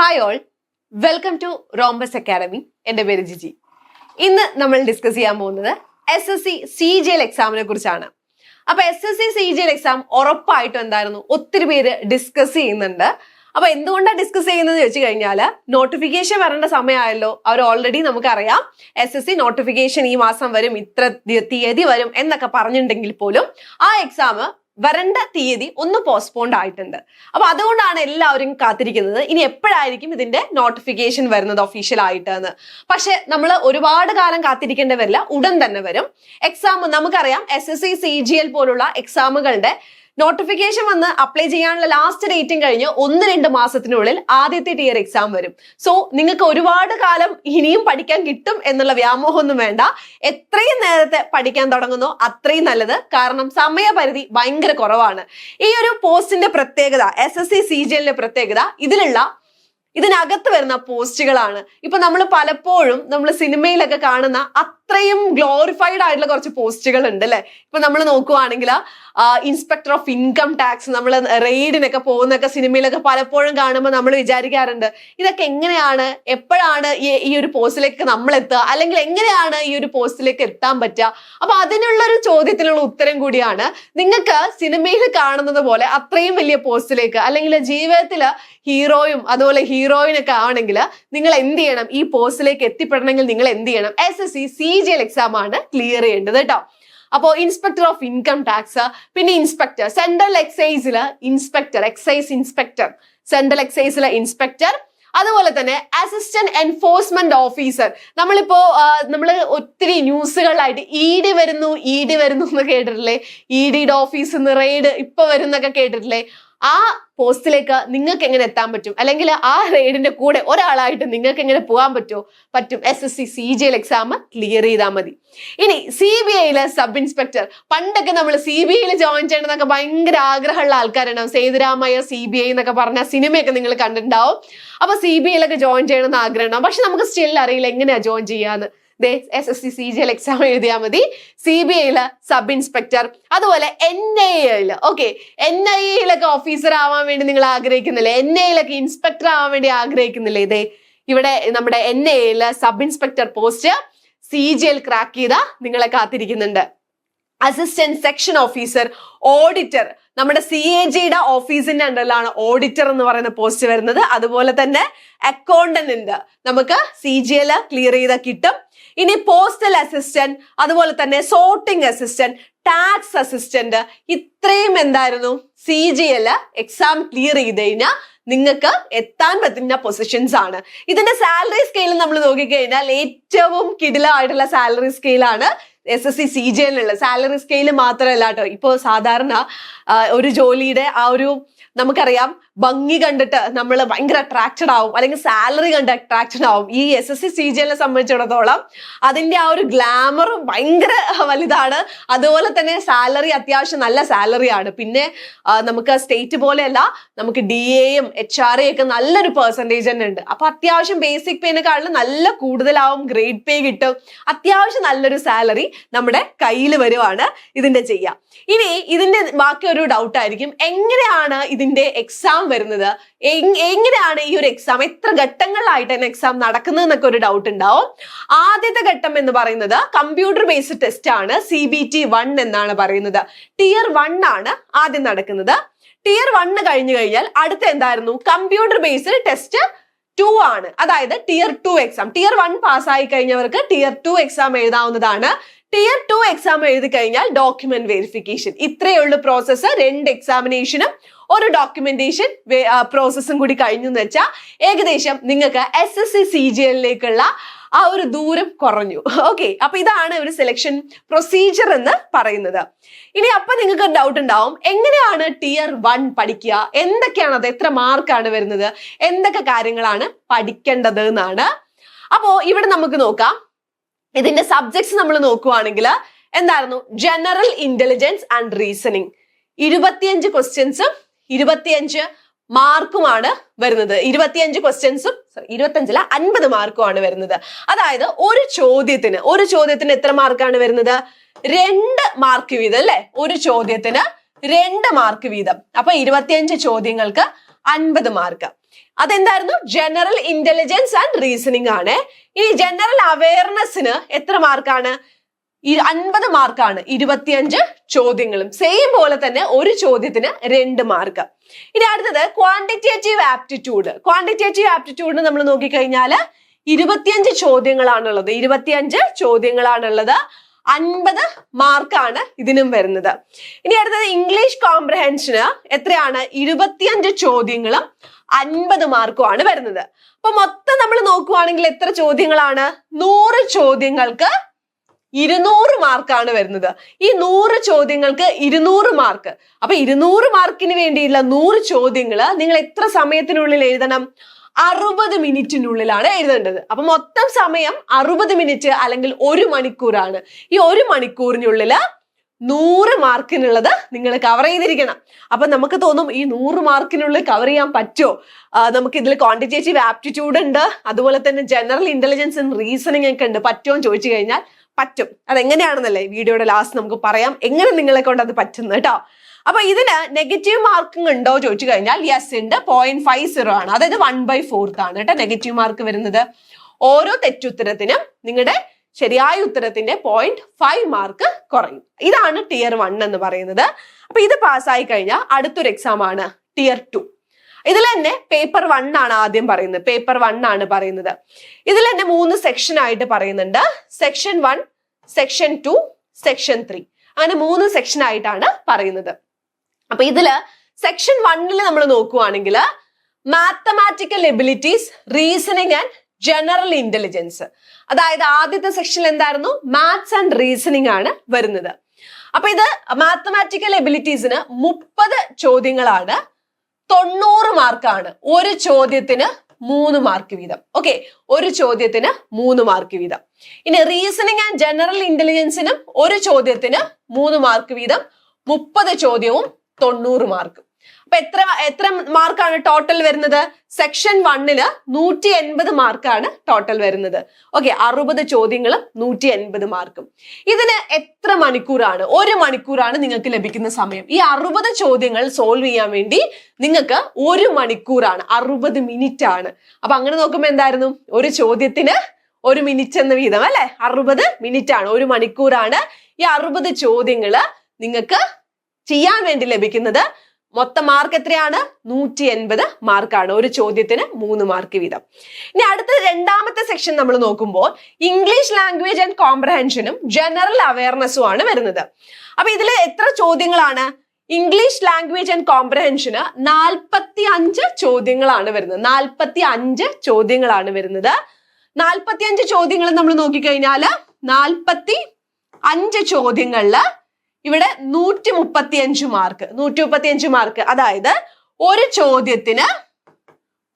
Hi all welcome to Rhombus academy എന്റെ പേര് ജിജി. ഇന്ന് നമ്മൾ ഡിസ്കസ് ചെയ്യാൻ പോകുന്നത് S S C C G L എക്സാമിനെ കുറിച്ചാണ്. അപ്പൊ S S C C G L exam ഉറപ്പായിട്ടും എന്തായിരുന്നു? ഒത്തിരി പേര് ഡിസ്കസ് ചെയ്യുന്നുണ്ട്. അപ്പൊ എന്തുകൊണ്ടാണ് ഡിസ്കസ് ചെയ്യുന്നത് വെച്ച് കഴിഞ്ഞാൽ നോട്ടിഫിക്കേഷൻ വരേണ്ട സമയമായല്ലോ. അവർ ഓൾറെഡി നമുക്കറിയാം. എസ് എസ് സി നോട്ടിഫിക്കേഷൻ ഈ മാസം വരും ഇത്ര തീയതി വരും എന്നൊക്കെ പറഞ്ഞിട്ടുണ്ടെങ്കിൽ പോലും ആ എക്സാം വരേണ്ട തീയതി ഒന്ന് പോസ്റ്റ്പോണ്ട് ആയിട്ടുണ്ട്. അപ്പൊ അതുകൊണ്ടാണ് എല്ലാവരും കാത്തിരിക്കുന്നത്. ഇനി എപ്പോഴായിരിക്കും ഇതിന്റെ നോട്ടിഫിക്കേഷൻ വരുന്നത് ഒഫീഷ്യൽ ആയിട്ട് എന്ന് പക്ഷെ നമ്മൾ ഒരുപാട് കാലം കാത്തിരിക്കേണ്ടി വരില്ല ഉടൻ തന്നെ വരും. എക്സാം നമുക്കറിയാം. S S C C G L പോലുള്ള എക്സാമുകളുടെ നോട്ടിഫിക്കേഷൻ വന്ന് അപ്ലൈ ചെയ്യാനുള്ള ലാസ്റ്റ് ഡേറ്റും കഴിഞ്ഞ് ഒന്ന് രണ്ട് മാസത്തിനുള്ളിൽ ആദ്യത്തെ ടിയർ എക്സാം വരും. സോ നിങ്ങൾക്ക് ഒരുപാട് കാലം ഇനിയും പഠിക്കാൻ കിട്ടും എന്നുള്ള വ്യാമോഹമൊന്നും വേണ്ട. എത്രയും നേരത്തെ പഠിക്കാൻ തുടങ്ങുന്നോ അത്രയും നല്ലത്. കാരണം സമയപരിധി ഭയങ്കര കുറവാണ്. ഈ ഒരു പോസ്റ്റിന്റെ പ്രത്യേകത S S C C G എല്ലിന്റെ പ്രത്യേകത ഇതിലുള്ള ഇതിനകത്ത് വരുന്ന പോസ്റ്റുകളാണ് ഇപ്പൊ നമ്മൾ പലപ്പോഴും നമ്മൾ സിനിമയിലൊക്കെ കാണുന്ന അത്രയും ഗ്ലോറിഫൈഡ് ആയിട്ടുള്ള കുറച്ച് പോസ്റ്റുകൾ ഉണ്ട് അല്ലെ? ഇപ്പൊ നമ്മൾ നോക്കുവാണെങ്കിൽ ഇൻസ്പെക്ടർ ഓഫ് ഇൻകം ടാക്സ് നമ്മൾ റെയ്ഡിനൊക്കെ പോകുന്നൊക്കെ സിനിമയിലൊക്കെ പലപ്പോഴും കാണുമ്പോൾ നമ്മൾ വിചാരിക്കാറുണ്ട്. ഇതൊക്കെ എങ്ങനെയാണ്? എപ്പോഴാണ് ഈ ഒരു പോസ്റ്റിലേക്ക് നമ്മൾ എത്തുക അല്ലെങ്കിൽ എങ്ങനെയാണ് ഈ ഒരു പോസ്റ്റിലേക്ക് എത്താൻ പറ്റുക? അപ്പൊ അതിനുള്ള ഒരു ചോദ്യത്തിനുള്ള ഉത്തരം കൂടിയാണ് നിങ്ങൾക്ക് സിനിമയിൽ കാണുന്നത് പോലെ അത്രയും വലിയ പോസ്റ്റിലേക്ക് അല്ലെങ്കിൽ ജീവിതത്തിൽ ഹീറോയും അതുപോലെ ഹീറോയിനൊക്കെ ആണെങ്കിൽ നിങ്ങൾ എന്ത് ചെയ്യണം? ഈ പോസ്റ്റിലേക്ക് എത്തിപ്പെടണമെങ്കിൽ നിങ്ങൾ എന്ത് ചെയ്യണം? S S C C G L exam ആണ് ക്ലിയർ ചെയ്യേണ്ടത് കേട്ടോ അപ്പോ ഇൻസ്പെക്ടർ ഓഫ് ഇൻകം ടാക്സ് പിന്നെ ഇൻസ്പെക്ടർ സെൻട്രൽ എക്സൈസിൽ ഇൻസ്പെക്ടർ എക്സൈസ് ഇൻസ്പെക്ടർ സെൻട്രൽ എക്സൈസിലെ ഇൻസ്പെക്ടർ അതുപോലെ തന്നെ അസിസ്റ്റന്റ് എൻഫോഴ്സ്മെന്റ് ഓഫീസർ നമ്മളിപ്പോ നമ്മൾ ഒത്തിരി ന്യൂസുകളായിട്ട് ഇ ഡി വരുന്നു ഇ ഡി വരുന്നു എന്ന് കേട്ടിട്ടില്ലേ? ഇ ഡിയുടെ നിന്ന് റെയ്ഡ് ഇപ്പൊ വരുന്നൊക്കെ കേട്ടിട്ടില്ലേ? ആ പോസ്റ്റിലേക്ക് നിങ്ങൾക്ക് എങ്ങനെ എത്താൻ പറ്റും? അല്ലെങ്കിൽ ആ റെയ്ഡിന്റെ കൂടെ ഒരാളായിട്ട് നിങ്ങൾക്ക് എങ്ങനെ പോകാൻ പറ്റുമോ പറ്റും. S S C C G L exam clear ചെയ്താൽ മതി. ഇനി സി ബി ഐയിലെ സബ് ഇൻസ്പെക്ടർ പണ്ടൊക്കെ നമ്മൾ സി ബി ഐയിൽ ജോയിൻ ചെയ്യണമെന്നൊക്കെ ഭയങ്കര ആഗ്രഹമുള്ള ആൾക്കാരുണ്ടാവും. സേതുരാമയ്യ സി ബി ഐ എന്നൊക്കെ പറഞ്ഞ സിനിമയൊക്കെ നിങ്ങൾ കണ്ടിട്ടുണ്ടാവും. അപ്പൊ സി ബി ഐയിലൊക്കെ ജോയിൻ ചെയ്യണമെന്ന് ആഗ്രഹം ഉണ്ടാവും പക്ഷെ നമുക്ക് സ്റ്റിൽ അറിയില്ല എങ്ങനെയാ ജോയിൻ ചെയ്യാന്ന്. ദേ S S C C G L exam എഴുതിയാൽ മതി. സി ബി ഐയിൽ സബ് ഇൻസ്പെക്ടർ അതുപോലെ എൻ ഐ എയിൽ ഓക്കെ എൻ ഐ എയിലൊക്കെ ഓഫീസർ ആവാൻ വേണ്ടി നിങ്ങൾ ആഗ്രഹിക്കുന്നില്ലേ? എൻ ഐയിലൊക്കെ ഇൻസ്പെക്ടർ ആവാൻ വേണ്ടി ആഗ്രഹിക്കുന്നില്ലേ? ഇതേ ഇവിടെ നമ്മുടെ എൻ ഐ എയിൽ sub inspector post C G L crack ചെയ്ത നിങ്ങളെ കാത്തിരിക്കുന്നുണ്ട്. അസിസ്റ്റന്റ് സെക്ഷൻ ഓഫീസർ ഓഡിറ്റർ നമ്മുടെ സി എ ജിയുടെ ഓഫീസിന്റെ അണ്ടറിലാണ് ഓഡിറ്റർ എന്ന് പറയുന്ന പോസ്റ്റ് വരുന്നത്. അതുപോലെ തന്നെ അക്കൗണ്ടന്റ് നമുക്ക് സി ജി എൽ ക്ലിയർ ചെയ്ത കിട്ടും. ഇനി പോസ്റ്റൽ അസിസ്റ്റന്റ് അതുപോലെ തന്നെ സോർട്ടിംഗ് അസിസ്റ്റന്റ് ടാക്സ് അസിസ്റ്റന്റ് ഇത്രയും എന്തായിരുന്നു? C G L exam clear ചെയ്ത് കഴിഞ്ഞാൽ നിങ്ങൾക്ക് എത്താൻ പറ്റുന്ന പൊസിഷൻസ് ആണ്. ഇതിന്റെ സാലറി സ്കെയിൽ നമ്മൾ നോക്കിക്കഴിഞ്ഞാൽ ഏറ്റവും കിടിലമായിട്ടുള്ള salary സ്കെയിലാണ് S S C C G എല്ലുള്ള salary scale മാത്രമല്ല കേട്ടോ ഇപ്പോൾ സാധാരണ ഒരു ജോലിയുടെ ആ ഒരു നമുക്കറിയാം ഭംഗി കണ്ടിട്ട് നമ്മൾ ഭയങ്കര അട്രാക്റ്റഡ് ആവും അല്ലെങ്കിൽ സാലറി കണ്ട് അട്രാക്റ്റഡ് ആവും. ഈ S S C C G എല്ലിനെ സംബന്ധിച്ചിടത്തോളം അതിന്റെ ആ ഒരു ഗ്ലാമർ ഭയങ്കര വലുതാണ്. അതുപോലെ തന്നെ സാലറി അത്യാവശ്യം നല്ല സാലറി ആണ്. പിന്നെ നമുക്ക് സ്റ്റേറ്റ് പോലെയല്ല നമുക്ക് ഡി എയും എച്ച് ആർ എ ഒക്കെ നല്ലൊരു പെർസെന്റേജ് തന്നെ ഉണ്ട്. അപ്പോൾ അത്യാവശ്യം ബേസിക് പേനെക്കാളും നല്ല കൂടുതലാവും ഗ്രേഡ് പേ കിട്ടും. അത്യാവശ്യം നല്ലൊരു സാലറി നമ്മുടെ കയ്യിൽ വരുവാണ് ഇതിന്റെ ചെയ്യാം. ഇനി ഇതിന്റെ ബാക്കി ഒരു ഡൗട്ട് ആയിരിക്കും. എങ്ങനെയാണ് ഇതിന്റെ എക്സാം വരുന്നത്? എങ്ങനെയാണ് ഈ ഒരു എക്സാം എത്ര ഘട്ടങ്ങളിലായിട്ട് തന്നെ എക്സാം നടക്കുന്നത് എന്നൊക്കെ ഒരു ഡൗട്ട് ഉണ്ടാവും. ആദ്യത്തെ ഘട്ടം എന്ന് പറയുന്നത് കമ്പ്യൂട്ടർ ബേസ്ഡ് ടെസ്റ്റ് ആണ്. സി ബി ടി വൺ എന്നാണ് പറയുന്നത്. ടിയർ വൺ ആണ് ആദ്യം നടക്കുന്നത്. ടിയർ വണ്ണ് കഴിഞ്ഞു കഴിഞ്ഞാൽ അടുത്ത എന്തായിരുന്നു? കമ്പ്യൂട്ടർ ബേസ്ഡ് ടെസ്റ്റ് ടു ആണ്. അതായത് tier two exam tier one പാസ്സായി കഴിഞ്ഞവർക്ക് ടിയർ ടു എക്സാം എഴുതാവുന്നതാണ്. ടിയർ ടു എക്സാം എഴുതി കഴിഞ്ഞാൽ ഡോക്യുമെന്റ് വെരിഫിക്കേഷൻ ഇത്രയേ ഉള്ളൂ പ്രോസസ്സ് രണ്ട് എക്സാമിനേഷനും ഒരു ഡോക്യുമെന്റേഷൻ പ്രോസസ്സും കൂടി കഴിഞ്ഞു എന്ന് വെച്ചാൽ ഏകദേശം നിങ്ങൾക്ക് S S C C G എല്ലിലേക്കുള്ള ആ ഒരു ദൂരം കുറഞ്ഞു. ഓക്കെ അപ്പൊ ഇതാണ് ഒരു സെലക്ഷൻ പ്രൊസീജിയർ എന്ന് പറയുന്നത്. ഇനി അപ്പൊ നിങ്ങൾക്ക് ഡൗട്ട് ഉണ്ടാവും. എങ്ങനെയാണ് ടിയർ വൺ പഠിക്കുക? എന്തൊക്കെയാണ് അത്? എത്ര മാർക്കാണ് വരുന്നത്? എന്തൊക്കെ കാര്യങ്ങളാണ് പഠിക്കേണ്ടത് എന്നാണ്. അപ്പോ ഇവിടെ നമുക്ക് നോക്കാം. ഇതിന്റെ സബ്ജക്ട്സ് നമ്മൾ നോക്കുവാണെങ്കിൽ എന്തായിരുന്നു? ജനറൽ ഇന്റലിജൻസ് ആൻഡ് റീസണിങ് ഇരുപത്തിയഞ്ച് ക്വസ്റ്റ്യൻസും ഇരുപത്തിയഞ്ച് മാർക്കുമാണ് വരുന്നത്. ഇരുപത്തിയഞ്ച് ക്വസ്റ്റ്യൻസും ഇരുപത്തിയഞ്ചില അൻപത് മാർക്കുമാണ് വരുന്നത്. അതായത് ഒരു ചോദ്യത്തിന് ഒരു ചോദ്യത്തിന് എത്ര മാർക്കാണ് വരുന്നത്? രണ്ട് മാർക്ക് വീതം അല്ലെ? ഒരു ചോദ്യത്തിന് രണ്ട് മാർക്ക് വീതം. അപ്പൊ ഇരുപത്തിയഞ്ച് ചോദ്യങ്ങൾക്ക് അൻപത് മാർക്ക് അതെന്തായിരുന്നു? ജനറൽ ഇന്റലിജൻസ് ആൻഡ് റീസണിങ് ആണ്. ഈ ജനറൽ അവയർനെസ്സിന് എത്ര മാർക്കാണ്? അൻപത് മാർക്കാണ്. ഇരുപത്തിയഞ്ച് ചോദ്യങ്ങളും. സെയിം പോലെ തന്നെ ഒരു ചോദ്യത്തിന് രണ്ട് മാർക്ക്. ഇനി അടുത്തത് ക്വാണ്ടിറ്റേറ്റീവ് ആപ്റ്റിറ്റ്യൂഡ് ക്വാണ്ടിറ്റേറ്റീവ് ആപ്റ്റിറ്റ്യൂഡ് നമ്മൾ നോക്കിക്കഴിഞ്ഞാൽ ഇരുപത്തിയഞ്ച് ചോദ്യങ്ങളാണുള്ളത്. ഇരുപത്തിയഞ്ച് ചോദ്യങ്ങളാണുള്ളത്. അൻപത് മാർക്കാണ് ഇതിനും വരുന്നത്. ഇനി അടുത്തത് ഇംഗ്ലീഷ് കോംപ്രഹെൻഷന് എത്രയാണ്? ഇരുപത്തിയഞ്ച് ചോദ്യങ്ങളും അൻപത് മാർക്കുമാണ് വരുന്നത്. അപ്പൊ മൊത്തം നമ്മൾ നോക്കുവാണെങ്കിൽ എത്ര ചോദ്യങ്ങളാണ്? നൂറ് ചോദ്യങ്ങൾക്ക് ഇരുന്നൂറ് മാർക്കാണ് വരുന്നത്. ഈ നൂറ് ചോദ്യങ്ങൾക്ക് ഇരുന്നൂറ് മാർക്ക്. അപ്പൊ ഇരുന്നൂറ് മാർക്കിന് വേണ്ടിയുള്ള നൂറ് ചോദ്യങ്ങൾ നിങ്ങൾ എത്ര സമയത്തിനുള്ളിൽ എഴുതണം? അറുപത് മിനിറ്റിനുള്ളിലാണ് എഴുതേണ്ടത്. അപ്പൊ മൊത്തം സമയം അറുപത് മിനിറ്റ് അല്ലെങ്കിൽ ഒരു മണിക്കൂറാണ്. ഈ ഒരു മണിക്കൂറിനുള്ളിൽ നൂറ് മാർക്കിനുള്ളത് നിങ്ങൾ കവർ ചെയ്തിരിക്കണം. അപ്പൊ നമുക്ക് തോന്നും ഈ നൂറ് മാർക്കിനുള്ളിൽ കവർ ചെയ്യാൻ പറ്റുമോ നമുക്ക് ഇതിൽ ക്വാണ്ടിറ്റേറ്റീവ് ആപ്റ്റിറ്റ്യൂഡ് ഉണ്ട്. അതുപോലെ തന്നെ ജനറൽ ഇന്റലിജൻസ് റീസണിങ് ഒക്കെ ഉണ്ട്. പറ്റുമോ എന്ന് ചോദിച്ചു കഴിഞ്ഞാൽ പറ്റും. അതെങ്ങനെയാണെന്നല്ലേ വീഡിയോയുടെ ലാസ്റ്റ് നമുക്ക് പറയാം. എങ്ങനെ നിങ്ങളെ കൊണ്ട് അത് പറ്റുന്നു കേട്ടോ അപ്പൊ ഇതിന് നെഗറ്റീവ് മാർക്കിംഗ് ഉണ്ടോ ചോദിച്ചു കഴിഞ്ഞാൽ യെസ് ഉണ്ട്. പോയിന്റ് ഫൈവ് സീറോ ആണ്. അതായത് വൺ ബൈ ഫോർത്ത് ആണ് കേട്ടോ നെഗറ്റീവ് മാർക്ക് വരുന്നത്. ഓരോ തെറ്റുത്തരത്തിനും നിങ്ങളുടെ ശരിയായ ഉത്തരത്തിന്റെ പോയിന്റ് ഫൈവ് മാർക്ക് കുറയും. ഇതാണ് ടിയർ വൺ എന്ന് പറയുന്നത്. അപ്പൊ ഇത് പാസ്സായി കഴിഞ്ഞാൽ അടുത്തൊരു എക്സാം ആണ് ടിയർ ടു ഇതിൽ തന്നെ പേപ്പർ വൺ ആണ് ആദ്യം പറയുന്നത്. പേപ്പർ വൺ ആണ് പറയുന്നത്. ഇതിൽ തന്നെ മൂന്ന് സെക്ഷൻ ആയിട്ട് പറയുന്നുണ്ട്. Section one section two section three അങ്ങനെ മൂന്ന് സെക്ഷൻ ആയിട്ടാണ് പറയുന്നത്. അപ്പൊ ഇതിൽ സെക്ഷൻ വണ്ണിൽ നമ്മൾ നോക്കുവാണെങ്കിൽ mathematical abilities reasoning and general intelligence അതായത് ആദ്യത്തെ സെക്ഷനിൽ എന്തായിരുന്നു? മാത്സ് ആൻഡ് റീസണിങ് ആണ് വരുന്നത്. അപ്പൊ ഇത് മാത്തമാറ്റിക്കൽ എബിലിറ്റീസിന് മുപ്പത് ചോദ്യങ്ങളാണ്. തൊണ്ണൂറ് മാർക്കാണ് ഒരു ചോദ്യത്തിന് മൂന്ന് മാർക്ക് വീതം. ഓക്കെ ഒരു ചോദ്യത്തിന് മൂന്ന് മാർക്ക് വീതം. ഇനി റീസണിങ് ആൻഡ് ജനറൽ ഇന്റലിജൻസിനും ഒരു ചോദ്യത്തിന് മൂന്ന് മാർക്ക് വീതം. മുപ്പത് ചോദ്യവും തൊണ്ണൂറ് മാർക്ക് അപ്പൊ എത്ര എത്ര മാർക്കാണ് ടോട്ടൽ വരുന്നത്? സെക്ഷൻ വണ്ണിൽ നൂറ്റി എൺപത് മാർക്കാണ് ടോട്ടൽ വരുന്നത്. ഓക്കെ അറുപത് ചോദ്യങ്ങളും നൂറ്റി എൺപത് മാർക്കും ഇതിന് എത്ര മണിക്കൂറാണ്? ഒരു മണിക്കൂറാണ് നിങ്ങൾക്ക് ലഭിക്കുന്ന സമയം. ഈ അറുപത് ചോദ്യങ്ങൾ സോൾവ് ചെയ്യാൻ വേണ്ടി നിങ്ങൾക്ക് ഒരു മണിക്കൂറാണ്. അറുപത് മിനിറ്റ് ആണ്. അപ്പൊ അങ്ങനെ നോക്കുമ്പോൾ എന്തായിരുന്നു? ഒരു ചോദ്യത്തിന് ഒരു മിനിറ്റ് എന്ന വീതം അല്ലെ? അറുപത് മിനിറ്റ് ആണ്. ഒരു മണിക്കൂറാണ് ഈ അറുപത് ചോദ്യങ്ങൾ നിങ്ങൾക്ക് ചെയ്യാൻ വേണ്ടി ലഭിക്കുന്നത് മൊത്തം മാർക്ക് എത്രയാണ്? നൂറ്റി എൺപത് മാർക്കാണ് ഒരു ചോദ്യത്തിന് മൂന്ന് മാർക്ക് വീതം. ഇനി അടുത്ത രണ്ടാമത്തെ സെക്ഷൻ നമ്മൾ നോക്കുമ്പോൾ ഇംഗ്ലീഷ് ലാംഗ്വേജ് ആൻഡ് കോംപ്രഹെൻഷനും ജനറൽ അവയർനെസ്സും ആണ് വരുന്നത്. അപ്പൊ ഇതിൽ എത്ര ചോദ്യങ്ങളാണ്? ഇംഗ്ലീഷ് ലാംഗ്വേജ് ആൻഡ് കോംപ്രഹെൻഷന് നാൽപ്പത്തി അഞ്ച് ചോദ്യങ്ങളാണ് വരുന്നത്. നാൽപ്പത്തി അഞ്ച് ചോദ്യങ്ങളാണ് വരുന്നത്. നാൽപ്പത്തി അഞ്ച് ചോദ്യങ്ങൾ നമ്മൾ നോക്കിക്കഴിഞ്ഞാൽ നാൽപ്പത്തി അഞ്ച് ചോദ്യങ്ങളിൽ ഇവിടെ നൂറ്റി മുപ്പത്തി അഞ്ച് മാർക്ക് നൂറ്റി മുപ്പത്തി അഞ്ച് മാർക്ക് അതായത് ഒരു ചോദ്യത്തിന്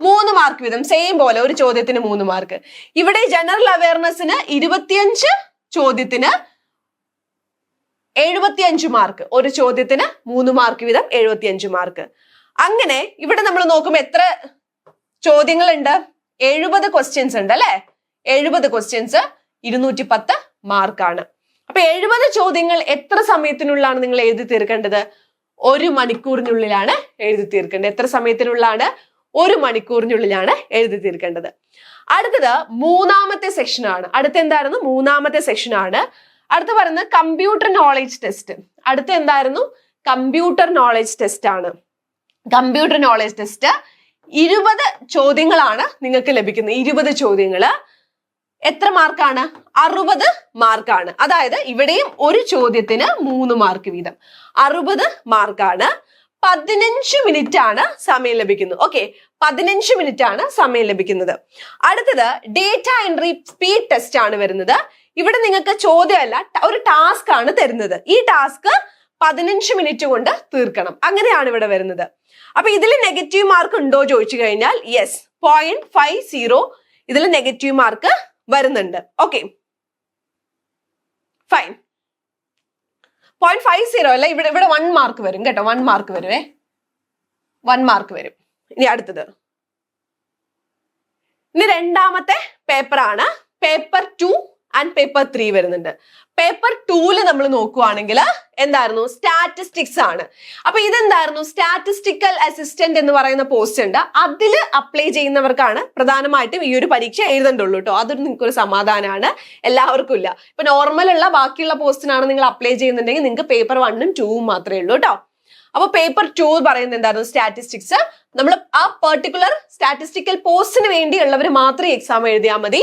മൂന്ന് മാർക്ക് വീതം സെയിം പോലെ ഒരു ചോദ്യത്തിന് മൂന്ന് മാർക്ക് ഇവിടെ ജനറൽ അവയർനെസ്സിന് ഇരുപത്തിയഞ്ച് ചോദ്യത്തിന് എഴുപത്തിയഞ്ച് മാർക്ക് ഒരു ചോദ്യത്തിന് മൂന്ന് മാർക്ക് വീതം എഴുപത്തിയഞ്ച് മാർക്ക് അങ്ങനെ ഇവിടെ നമ്മൾ നോക്കുമ്പോൾ എത്ര ചോദ്യങ്ങളുണ്ട്? എഴുപത് ക്വസ്റ്റ്യൻസ് ഉണ്ട് അല്ലെ? എഴുപത് ക്വസ്റ്റ്യൻസ് ഇരുന്നൂറ്റി പത്ത് മാർക്കാണ് അപ്പൊ എഴുപത് ചോദ്യങ്ങൾ എത്ര സമയത്തിനുള്ളാണ് നിങ്ങൾ എഴുതി തീർക്കേണ്ടത്? ഒരു മണിക്കൂറിനുള്ളിലാണ് എഴുതി തീർക്കേണ്ടത്. എത്ര സമയത്തിനുള്ളാണ് ഒരു മണിക്കൂറിനുള്ളിലാണ് എഴുതി തീർക്കേണ്ടത്. അടുത്തത് മൂന്നാമത്തെ സെക്ഷൻ ആണ്. അടുത്ത എന്തായിരുന്നു? മൂന്നാമത്തെ സെക്ഷൻ ആണ്. അടുത്ത പറയുന്നത് കമ്പ്യൂട്ടർ നോളേജ് ടെസ്റ്റ് അടുത്ത എന്തായിരുന്നു? കമ്പ്യൂട്ടർ നോളേജ് ടെസ്റ്റ് ആണ്. കമ്പ്യൂട്ടർ നോളേജ് ടെസ്റ്റ് ഇരുപത് ചോദ്യങ്ങളാണ് നിങ്ങൾക്ക് ലഭിക്കുന്നത്. ഇരുപത് ചോദ്യങ്ങൾ. എത്ര മാർക്കാണ്? അറുപത് മാർക്കാണ്. അതായത് ഇവിടെയും ഒരു ചോദ്യത്തിന് മൂന്ന് മാർക്ക് വീതം. അറുപത് മാർക്കാണ്. പതിനഞ്ച് മിനിറ്റ് ആണ് സമയം ലഭിക്കുന്നത്. ഓക്കെ പതിനഞ്ച് മിനിറ്റ് ആണ് സമയം ലഭിക്കുന്നത്. അടുത്തത് ഡേറ്റ എൻട്രി സ്പീഡ് ടെസ്റ്റ് ആണ് വരുന്നത്. ഇവിടെ നിങ്ങൾക്ക് ചോദ്യമല്ല ഒരു ടാസ്ക് ആണ് തരുന്നത്. ഈ ടാസ്ക് പതിനഞ്ച് മിനിറ്റ് കൊണ്ട് തീർക്കണം. അങ്ങനെയാണ് ഇവിടെ വരുന്നത്. അപ്പൊ ഇതിൽ നെഗറ്റീവ് മാർക്ക് ഉണ്ടോ ചോദിച്ചു കഴിഞ്ഞാൽ യെസ്. പോയിന്റ് ഫൈവ് സീറോ ഇതിൽ നെഗറ്റീവ് മാർക്ക് വരുന്നുണ്ട്. Okay fine point five zero അല്ല? ഇവിടെ ഇവിടെ വൺ മാർക്ക് വരും കേട്ടോ. വൺ മാർക്ക് വരുവേ. വൺ മാർക്ക് വരും. ഇനി അടുത്തത്. ഇനി രണ്ടാമത്തെ പേപ്പറാണ് paper two and paper three വരുന്നുണ്ട്. പേപ്പർ ടൂൽ നമ്മൾ നോക്കുവാണെങ്കിൽ എന്തായിരുന്നു? സ്റ്റാറ്റിസ്റ്റിക്സ് ആണ്. അപ്പൊ ഇതെന്തായിരുന്നു? സ്റ്റാറ്റിസ്റ്റിക്കൽ അസിസ്റ്റന്റ് എന്ന് പറയുന്ന പോസ്റ്റ് ഉണ്ട്. അതിൽ അപ്ലൈ ചെയ്യുന്നവർക്കാണ് പ്രധാനമായിട്ടും ഈ ഒരു പരീക്ഷ എഴുതണ്ടുള്ളൂ കേട്ടോ അതൊരു നിങ്ങൾക്ക് ഒരു സമാധാനമാണ് എല്ലാവർക്കും ഇല്ല. ഇപ്പൊ നോർമൽ ഉള്ള ബാക്കിയുള്ള പോസ്റ്റിനാണ് നിങ്ങൾ അപ്ലൈ ചെയ്യുന്നുണ്ടെങ്കിൽ നിങ്ങൾക്ക് പേപ്പർ വണ്ണും ടൂവും മാത്രമേ ഉള്ളൂ കേട്ടോ അപ്പൊ പേപ്പർ ടു പറയുന്നത് എന്തായിരുന്നു? സ്റ്റാറ്റിസ്റ്റിക്സ് നമ്മൾ ആ പെർട്ടിക്കുലർ സ്റ്റാറ്റിസ്റ്റിക്കൽ പോസ്റ്റിന് വേണ്ടിയുള്ളവർ മാത്രമേ എക്സാം എഴുതിയാൽ മതി.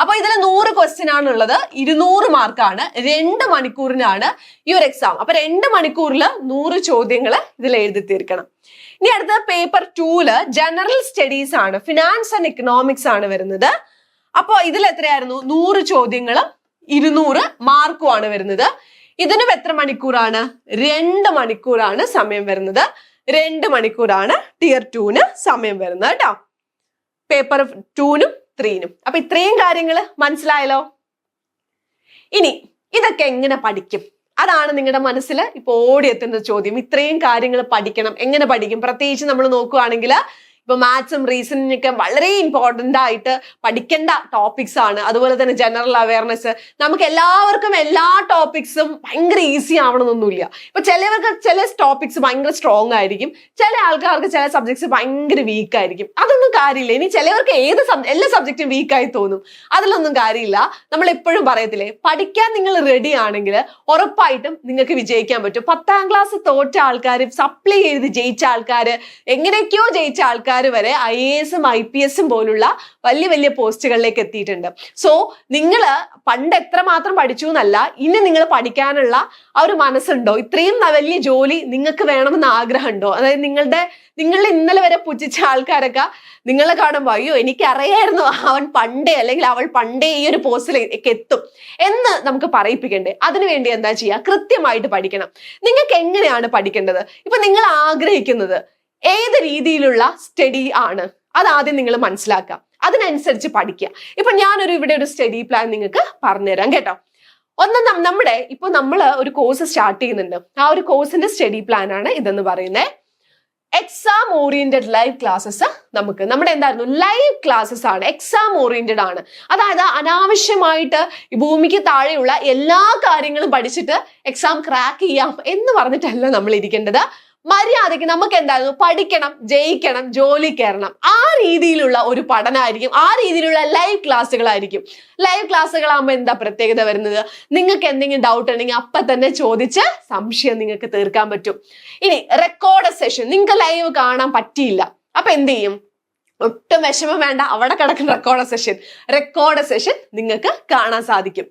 അപ്പൊ ഇതിൽ നൂറ് ക്വസ്റ്റ്യൻ ആണ് ഉള്ളത് ഇരുന്നൂറ് മാർക്കാണ് രണ്ട് മണിക്കൂറിനാണ് ഈ ഒരു എക്സാം അപ്പൊ രണ്ട് മണിക്കൂറിൽ നൂറ് ചോദ്യങ്ങൾ ഇതിൽ എഴുതി തീർക്കണം. ഇനി അടുത്ത പേപ്പർ ടൂൽ ജനറൽ സ്റ്റഡീസ് ആണ് ഫിനാൻസ് ആൻഡ് എക്കണോമിക്സ് ആണ് വരുന്നത്. അപ്പോൾ ഇതിൽ എത്രയായിരുന്നു? നൂറ് ചോദ്യങ്ങളും ഇരുന്നൂറ് മാർക്കും ആണ് വരുന്നത്. ഇതിനും എത്ര മണിക്കൂറാണ്? രണ്ട് മണിക്കൂറാണ് സമയം വരുന്നത്. രണ്ട് മണിക്കൂറാണ് ടിയർ ടൂന് സമയം വരുന്നത് കേട്ടോ. പേപ്പർ ടൂനും ത്രീനും അപ്പൊ ഇത്രയും കാര്യങ്ങൾ മനസ്സിലായല്ലോ? ഇനി ഇതൊക്കെ എങ്ങനെ പഠിക്കും? അതാണ് നിങ്ങളുടെ മനസ്സിൽ ഇപ്പൊ ഓടിയെത്തുന്ന ചോദ്യം. ഇത്രയും കാര്യങ്ങൾ പഠിക്കണം. എങ്ങനെ പഠിക്കും? പ്രത്യേകിച്ച് നമ്മൾ നോക്കുകയാണെങ്കിൽ ഇപ്പൊ മാത്സും റീസണിങ് ഒക്കെ വളരെ ഇമ്പോർട്ടന്റ് ആയിട്ട് പഠിക്കേണ്ട ടോപ്പിക്സ് ആണ്. അതുപോലെ തന്നെ ജനറൽ അവയർനെസ് നമുക്ക് എല്ലാവർക്കും എല്ലാ ടോപ്പിക്സും ഭയങ്കര ഈസി ആവണമെന്നൊന്നുമില്ല. ഇപ്പൊ ചിലവർക്ക് ചില ടോപ്പിക്സ് ഭയങ്കര സ്ട്രോങ് ആയിരിക്കും. ചില ആൾക്കാർക്ക് ചില സബ്ജക്ട്സ് ഭയങ്കര വീക്ക് ആയിരിക്കും. അതൊന്നും കാര്യമില്ല. ഇനി ചിലവർക്ക് ഏത് സബ്ജക്ട് എല്ലാ സബ്ജക്റ്റും വീക്കായി തോന്നും. അതിലൊന്നും കാര്യമില്ല. നമ്മൾ എപ്പോഴും പറയത്തില്ലേ പഠിക്കാൻ നിങ്ങൾ റെഡി ആണെങ്കിൽ ഉറപ്പായിട്ടും നിങ്ങൾക്ക് വിജയിക്കാൻ പറ്റും. പത്താം ക്ലാസ് തോറ്റ ആൾക്കാർ സപ്ലൈ ചെയ്ത് ജയിച്ച ആൾക്കാർ എങ്ങനെയൊക്കെയോ ജയിച്ച ആൾക്കാർ വരെ ഐ എ എസും ഐ പി എസും പോലുള്ള വലിയ വലിയ പോസ്റ്റുകളിലേക്ക് എത്തിയിട്ടുണ്ട്. സോ നിങ്ങൾ പണ്ട് എത്രമാത്രം പഠിച്ചു എന്നല്ല ഇനി നിങ്ങൾ പഠിക്കാനുള്ള ആ ഒരു മനസ്സുണ്ടോ? ഇത്രയും വലിയ ജോലി നിങ്ങൾക്ക് വേണമെന്ന് ആഗ്രഹമുണ്ടോ? അതായത് നിങ്ങളുടെ നിങ്ങൾ ഇന്നലെ വരെ പുച്ഛിച്ച ആൾക്കാരൊക്കെ നിങ്ങളെ കാണുമ്പോൾ അയ്യോ എനിക്കറിയായിരുന്നു അവൻ പണ്ടേ അല്ലെങ്കിൽ അവൾ പണ്ടേ ഈ ഒരു പോസ്റ്റിലേക്ക് എത്തും എന്ന് നമുക്ക് പറയിപ്പിക്കണ്ടേ. അതിനുവേണ്ടി എന്താ ചെയ്യുക? കൃത്യമായിട്ട് പഠിക്കണം. നിങ്ങൾക്ക് എങ്ങനെയാണ് പഠിക്കേണ്ടത്? ഇപ്പൊ നിങ്ങൾ ആഗ്രഹിക്കുന്നത് ഏത് രീതിയിലുള്ള സ്റ്റഡി ആണ്? അത് ആദ്യം നിങ്ങൾ മനസ്സിലാക്കുക. അതിനനുസരിച്ച് പഠിക്കുക. ഇപ്പൊ ഞാനൊരു ഇവിടെ ഒരു സ്റ്റഡി പ്ലാൻ നിങ്ങൾക്ക് പറഞ്ഞുതരാം കേട്ടോ. ഒന്ന് നമ്മുടെ ഇപ്പൊ നമ്മൾ ഒരു കോഴ്സ് സ്റ്റാർട്ട് ചെയ്യുന്നുണ്ട്. ആ ഒരു കോഴ്സിന്റെ സ്റ്റഡി പ്ലാൻ ആണ് ഇതെന്ന് പറയുന്നത് എക്സാം ഓറിയന്റഡ് ലൈവ് ക്ലാസ്സസ് നമുക്ക്. നമ്മുടെ എന്തായിരുന്നു? ലൈവ് ക്ലാസ്സസ് ആണ്. എക്സാം ഓറിയന്റഡ് ആണ്. അതായത് അനാവശ്യമായിട്ട് ഭൂമിക്ക് താഴെയുള്ള എല്ലാ കാര്യങ്ങളും പഠിച്ചിട്ട് എക്സാം ക്രാക്ക് ചെയ്യാം എന്ന് പറഞ്ഞിട്ടല്ല നമ്മൾ ഇരിക്കേണ്ടത്. മര്യാദയ്ക്ക് നമുക്ക് എന്തായിരുന്നു പഠിക്കണം ജയിക്കണം ജോലി കയറണം. ആ രീതിയിലുള്ള ഒരു പഠനമായിരിക്കും ആ രീതിയിലുള്ള ലൈവ് ക്ലാസ്സുകളായിരിക്കും. ലൈവ് ക്ലാസ്സുകളാകുമ്പോൾ എന്താ പ്രത്യേകത വരുന്നത്? നിങ്ങൾക്ക് എന്തെങ്കിലും ഡൗട്ട് ഉണ്ടെങ്കിൽ അപ്പൊ തന്നെ ചോദിച്ച് സംശയം നിങ്ങൾക്ക് തീർക്കാൻ പറ്റും. ഇനി റെക്കോർഡ് സെഷൻ നിങ്ങൾക്ക് ലൈവ് കാണാൻ പറ്റിയില്ല. അപ്പൊ എന്ത് ചെയ്യും? ഒട്ടും വിഷമം വേണ്ട. അവിടെ കിടക്കുന്ന റെക്കോർഡ് സെഷൻ റെക്കോർഡ് സെഷൻ നിങ്ങൾക്ക് കാണാൻ സാധിക്കും.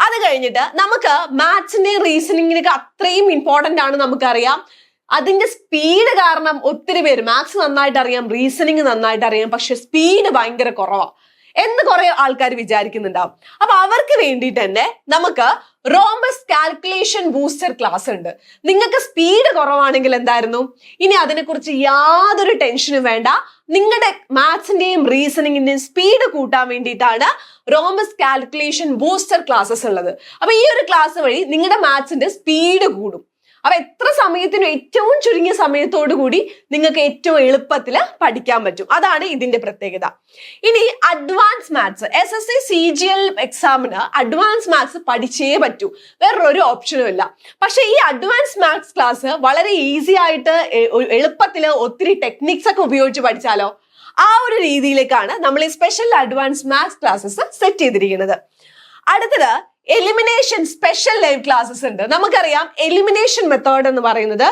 അത് കഴിഞ്ഞിട്ട് നമുക്ക് മാത്സിന്റെയും റീസണിങ്ങിനൊക്കെ അത്രയും ഇമ്പോർട്ടന്റ് ആണ് നമുക്കറിയാം. അതിന്റെ സ്പീഡ് കാരണം ഒത്തിരി പേര് മാത്സ് നന്നായിട്ട് അറിയാം റീസണിങ് നന്നായിട്ട് അറിയാം പക്ഷെ സ്പീഡ് ഭയങ്കര കുറവാ. എന്ന് കുറെ ആൾക്കാർ വിചാരിക്കുന്നുണ്ടാവും. അപ്പൊ അവർക്ക് വേണ്ടിയിട്ട് തന്നെ നമുക്ക് റോംബസ് കാൽക്കുലേഷൻ ബൂസ്റ്റർ ക്ലാസ് ഉണ്ട്. നിങ്ങൾക്ക് സ്പീഡ് കുറവാണെങ്കിൽ എന്തായിരുന്നു? ഇനി അതിനെക്കുറിച്ച് യാതൊരു ടെൻഷനും വേണ്ട. നിങ്ങളുടെ മാത്സിന്റെയും റീസണിങ്ങിന്റെയും സ്പീഡ് കൂട്ടാൻ വേണ്ടിയിട്ടാണ് റോംബസ് കാൽക്കുലേഷൻ ബൂസ്റ്റർ ക്ലാസ്സസ് ഉള്ളത്. അപ്പൊ ഈ ഒരു ക്ലാസ് വഴി നിങ്ങളുടെ മാത്സിന്റെ സ്പീഡ് കൂടും. അപ്പൊ എത്ര സമയത്തിനും ഏറ്റവും ചുരുങ്ങിയ സമയത്തോടു കൂടി നിങ്ങൾക്ക് ഏറ്റവും എളുപ്പത്തിൽ പഠിക്കാൻ പറ്റും. അതാണ് ഇതിന്റെ പ്രത്യേകത. ഇനി advance maths S S C C G L എക്സാമിന് അഡ്വാൻസ് മാത്സ് പഠിച്ചേ പറ്റൂ. വേറൊരു ഓപ്ഷനും ഇല്ല. പക്ഷെ ഈ അഡ്വാൻസ് മാത്സ് ക്ലാസ് വളരെ ഈസി ആയിട്ട് എളുപ്പത്തിൽ ഒത്തിരി ടെക്നിക്സ് ഒക്കെ ഉപയോഗിച്ച് പഠിച്ചാലോ? ആ ഒരു രീതിയിലേക്കാണ് നമ്മൾ ഈ special advance maths classes set ചെയ്തിരിക്കുന്നത്. അടുത്തത് എലിമിനേഷൻ സ്പെഷ്യൽ ലൈവ് ക്ലാസ്സസ് ഉണ്ട്. നമുക്കറിയാം എലിമിനേഷൻ മെത്തേഡ് എന്ന് പറയുന്നത്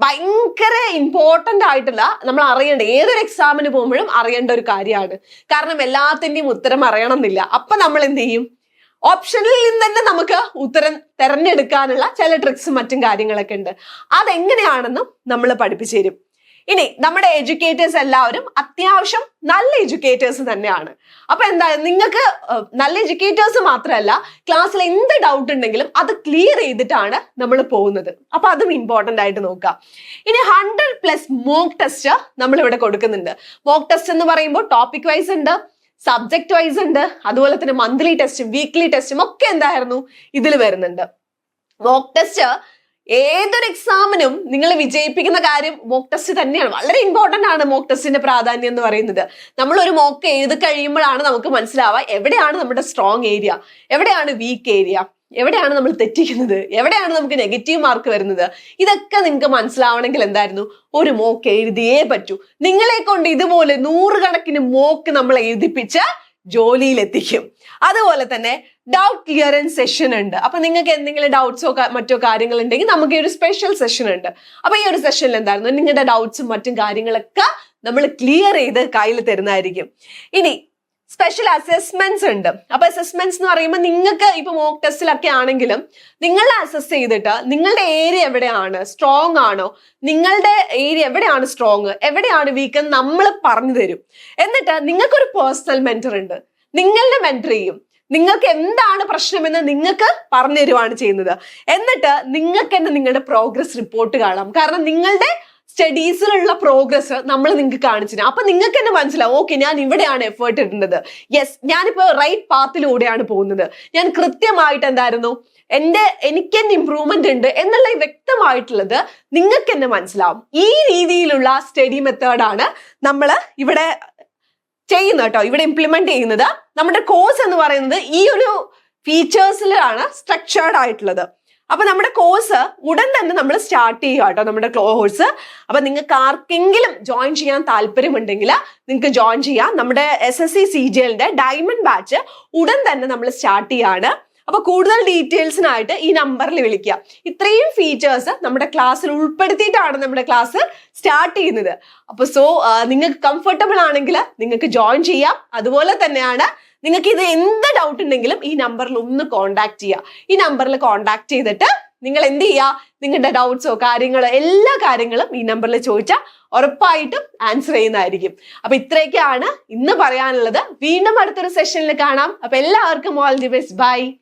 ഭയങ്കര ഇമ്പോർട്ടന്റ് ആയിട്ടുള്ള നമ്മൾ അറിയേണ്ട ഏതൊരു എക്സാമിന് പോകുമ്പോഴും അറിയേണ്ട ഒരു കാര്യമാണ്. കാരണം എല്ലാത്തിന്റെയും ഉത്തരം അറിയണം എന്നില്ല അപ്പൊ നമ്മൾ എന്ത് ചെയ്യും? ഓപ്ഷനിൽ നിന്ന് തന്നെ നമുക്ക് ഉത്തരം തെരഞ്ഞെടുക്കാനുള്ള ചില ട്രിക്സും മറ്റും കാര്യങ്ങളൊക്കെ ഉണ്ട്. അതെങ്ങനെയാണെന്നും നമ്മൾ പഠിപ്പിച്ചു തരും. ഇനി നമ്മുടെ എഡ്യൂക്കേറ്റേഴ്സ് എല്ലാവരും അത്യാവശ്യം നല്ല എഡ്യൂക്കേറ്റേഴ്സ് തന്നെയാണ്. അപ്പൊ എന്താ നിങ്ങൾക്ക് നല്ല എഡ്യൂക്കേറ്റേഴ്സ് മാത്രമല്ല ക്ലാസ്സിൽ എന്ത് ഡൗട്ട് ഉണ്ടെങ്കിലും അത് ക്ലിയർ ചെയ്തിട്ടാണ് നമ്മൾ പോകുന്നത്. അപ്പൊ അതും ഇമ്പോർട്ടന്റ് ആയിട്ട് നോക്കുക. ഇനി ഹൺഡ്രഡ് പ്ലസ് മോക്ക് ടെസ്റ്റ് നമ്മൾ ഇവിടെ കൊടുക്കുന്നുണ്ട്. മോക്ക് ടെസ്റ്റ് എന്ന് പറയുമ്പോൾ ടോപ്പിക് വൈസ് ഉണ്ട് സബ്ജക്ട് വൈസ് ഉണ്ട് അതുപോലെ തന്നെ മന്ത്ലി ടെസ്റ്റും വീക്ക്ലി ടെസ്റ്റും ഒക്കെ എന്തായിരുന്നു? ഇതിൽ വരുന്നുണ്ട്. മോക്ക് ടെസ്റ്റ് ഏതൊരു എക്സാമിനും നിങ്ങൾ വിജയിപ്പിക്കുന്ന കാര്യം മോക്ക് ടെസ്റ്റ് തന്നെയാണ്. വളരെ ഇമ്പോർട്ടന്റ് ആണ് മോക്ക് ടെസ്റ്റിന്റെ പ്രാധാന്യം എന്ന് പറയുന്നത്. നമ്മൾ ഒരു മോക്ക് എഴുതി കഴിയുമ്പോഴാണ് നമുക്ക് മനസ്സിലാവുക എവിടെയാണ് നമ്മുടെ സ്ട്രോങ് ഏരിയ എവിടെയാണ് വീക്ക് ഏരിയ എവിടെയാണ് നമ്മൾ തെറ്റിക്കുന്നത്? എവിടെയാണ് നമുക്ക് നെഗറ്റീവ് മാർക്ക് വരുന്നത്? ഇതൊക്കെ നിങ്ങൾക്ക് മനസ്സിലാവണമെങ്കിൽ എന്തായിരുന്നു? ഒരു മോക്ക് എഴുതിയേ പറ്റൂ. നിങ്ങളെ കൊണ്ട് ഇതുപോലെ നൂറുകണക്കിന് മോക്ക് നമ്മൾ എഴുതിപ്പിച്ച് ജോലിയിലെത്തിക്കും. അതുപോലെ തന്നെ ഡൗട്ട് ക്ലിയറൻസ് സെഷൻ ഉണ്ട്. അപ്പൊ നിങ്ങൾക്ക് എന്തെങ്കിലും ഡൗട്ട്സോ മറ്റോ കാര്യങ്ങൾ ഉണ്ടെങ്കിൽ നമുക്ക് ഈ ഒരു സ്പെഷ്യൽ സെഷൻ ഉണ്ട്. അപ്പൊ ഈ ഒരു സെഷനിൽ എന്തായിരുന്നു? നിങ്ങളുടെ ഡൗട്ട്സും മറ്റും കാര്യങ്ങളൊക്കെ നമ്മൾ ക്ലിയർ ചെയ്ത് കയ്യിൽ തരുന്നതായിരിക്കും. ഇനി സ്പെഷ്യൽ അസസ്മെന്റ്സ് ഉണ്ട്. അപ്പൊ അസസ്മെന്റ്സ് എന്ന് പറയുമ്പോൾ നിങ്ങൾക്ക് ഇപ്പൊ മോക്ക് ടെസ്റ്റിലൊക്കെ ആണെങ്കിലും നിങ്ങളെ അസസ് ചെയ്തിട്ട് നിങ്ങളുടെ ഏരിയ എവിടെയാണ്? സ്ട്രോങ് ആണോ? നിങ്ങളുടെ ഏരിയ എവിടെയാണ് സ്ട്രോങ് എവിടെയാണ് വീക്ക് നമ്മൾ പറഞ്ഞു തരും. എന്നിട്ട് നിങ്ങൾക്കൊരു പേഴ്സണൽ മെന്റർ ഉണ്ട്. നിങ്ങളുടെ മെന്റർ ചെയ്യും. നിങ്ങൾക്ക് എന്താണ് പ്രശ്നമെന്ന് നിങ്ങൾക്ക് പറഞ്ഞു തരുവാണ് ചെയ്യുന്നത്. എന്നിട്ട് നിങ്ങൾക്ക് തന്നെ നിങ്ങളുടെ പ്രോഗ്രസ് റിപ്പോർട്ട് കാണാം. കാരണം നിങ്ങളുടെ സ്റ്റഡീസിലുള്ള പ്രോഗ്രസ് നമ്മൾ നിങ്ങൾക്ക് കാണിച്ചു തരാം അപ്പൊ നിങ്ങൾക്ക് തന്നെ മനസ്സിലാവും ഓക്കെ ഞാൻ ഇവിടെയാണ് എഫേർട്ട് ഇടേണ്ടത് യെസ് ഞാനിപ്പോ റൈറ്റ് പാത്തിലൂടെയാണ് പോകുന്നത്. ഞാൻ കൃത്യമായിട്ട് എന്തായിരുന്നു? എന്റെ എനിക്ക് തന്നെ ഇമ്പ്രൂവ്മെന്റ് ഉണ്ട് എന്നുള്ള വ്യക്തമായിട്ടുള്ളത് നിങ്ങൾക്ക് തന്നെ മനസ്സിലാവും. ഈ രീതിയിലുള്ള സ്റ്റഡി മെത്തേഡാണ് നമ്മൾ ഇവിടെ ചെയ്യുന്നത് കേട്ടോ. ഇവിടെ ഇംപ്ലിമെന്റ് ചെയ്യുന്നത് നമ്മുടെ കോഴ്സ് എന്ന് പറയുന്നത് ഈ ഒരു ഫീച്ചേഴ്സിലാണ് സ്ട്രക്ചേർഡ് ആയിട്ടുള്ളത്. അപ്പൊ നമ്മുടെ കോഴ്സ് ഉടൻ തന്നെ നമ്മൾ സ്റ്റാർട്ട് ചെയ്യുക കേട്ടോ നമ്മുടെ കോഴ്സ് അപ്പൊ നിങ്ങൾക്ക് ആർക്കെങ്കിലും ജോയിൻ ചെയ്യാൻ താല്പര്യമുണ്ടെങ്കിൽ നിങ്ങൾക്ക് ജോയിൻ ചെയ്യാം. നമ്മുടെ S S C C G diamond batch ഉടൻ തന്നെ നമ്മൾ സ്റ്റാർട്ട് ചെയ്യാണ്. അപ്പൊ കൂടുതൽ ഡീറ്റെയിൽസിനായിട്ട് ഈ നമ്പറിൽ വിളിക്കുക. ഇത്രയും ഫീച്ചേഴ്സ് നമ്മുടെ ക്ലാസ്സിൽ ഉൾപ്പെടുത്തിയിട്ടാണ് നമ്മുടെ ക്ലാസ് സ്റ്റാർട്ട് ചെയ്യുന്നത്. അപ്പൊ സോ നിങ്ങൾക്ക് കംഫർട്ടബിൾ ആണെങ്കിൽ നിങ്ങൾക്ക് ജോയിൻ ചെയ്യാം. അതുപോലെ തന്നെയാണ് നിങ്ങൾക്ക് ഇത് എന്ത് ഡൗട്ട് ഉണ്ടെങ്കിലും ഈ നമ്പറിൽ ഒന്ന് കോൺടാക്ട് ചെയ്യുക. ഈ നമ്പറിൽ കോൺടാക്ട് ചെയ്തിട്ട് നിങ്ങൾ എന്ത് ചെയ്യുക? നിങ്ങളുടെ ഡൗട്ട്സോ കാര്യങ്ങളോ എല്ലാ കാര്യങ്ങളും ഈ നമ്പറിൽ ചോദിച്ചാൽ ഉറപ്പായിട്ടും ആൻസർ ചെയ്യുന്നതായിരിക്കും. അപ്പൊ ഇത്രയൊക്കെയാണ് ഇന്ന് പറയാനുള്ളത്. വീണ്ടും അടുത്തൊരു സെഷനിൽ കാണാം. അപ്പൊ എല്ലാവർക്കും ഓൾ ദി ബെസ്റ്റ് ബൈ